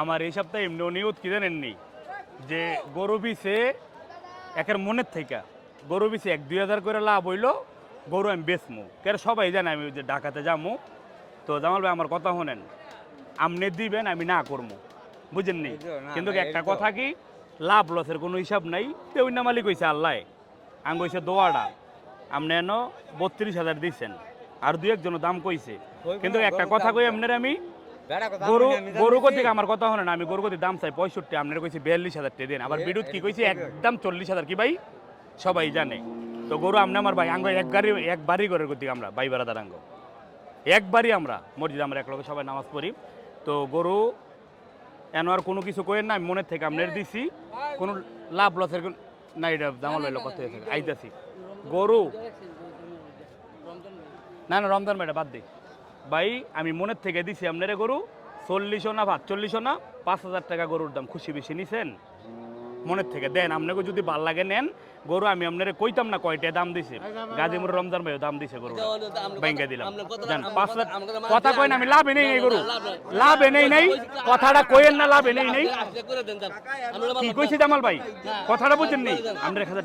আমার এই সপ্তাহে এমনি নিউজ কি জানেননি যে গরু বিছে একের মনের থেকে। গরু বিছে এক দুই হাজার করে লাভ হইল গরু আমি বেচমু। কেন সবাই জানে আমি ওই যে ঢাকাতে যামু। তো জামাল ভাই আমার কথা শোনেন। আপনি দিবেন আমি না করব বুঝেননি কিন্তু একটা কথা কি? লাভ লসের কোনো হিসাব নাই। তেউ না মালিক হয়েছে আল্লাহ। আঙ্গ হয়েছে দোয়াটা। আপনি এনো বত্রিশ হাজার দিচ্ছেন আর দু একজন দাম কইছে। কিন্তু একটা কথা কই আপনার আমি? গরু গরু কতিক আমার কথা শোনেন আমি গরু কতি দাম চাই পঁয়ষট্টি আপনার কইছি বিয়াল্লিশ হাজার টাকা দিন। আবার বিদ্যুৎ কি কইছি? একদম চল্লিশ হাজার কি ভাই? সবাই জানে। তো গরু আপনি আমার ভাই আঙ্গ এক গাড়ি এক বাড়ি করে কতিক আমরা ভাই বেড়াদার আঙ্গ। একবারই আমরা মসজিদ আমরা এক লগে সবাই নামাজ পড়ি। তো গরু এন আর কোনো কিছু কইেন না আমি মনের থেকে আপনার দিছি। কোনো লাভ লসের না এটা জামাল হইল কত হয়েছে। আইতাছি। গরু না না রমজান ভাইটা বাদ দিই ভাই আমি মনের থেকে দিছি আপনারে গরু চল্লিশও না ভাত চল্লিশও না পাঁচ হাজার টাকা গরুর দাম খুশি বেশি নিছেন মনের থেকে দেন আপনাকে যদি ভালো লাগে নেন গরু আমি আপনারে কইতাম না কয়টা দাম দিছে গাজীপুর রমজান ভাইও দাম দিছে গরু ব্যাংকে দিলাম জান পাঁচ হাজার কথা কই না আমি লাভে নেই এই গরু লাভ নেই নেই কথাটা কইেন না লাভ নেই নেই কি কইছে জামাল ভাই কথাটা বুঝেন নি আমরা এক হাজার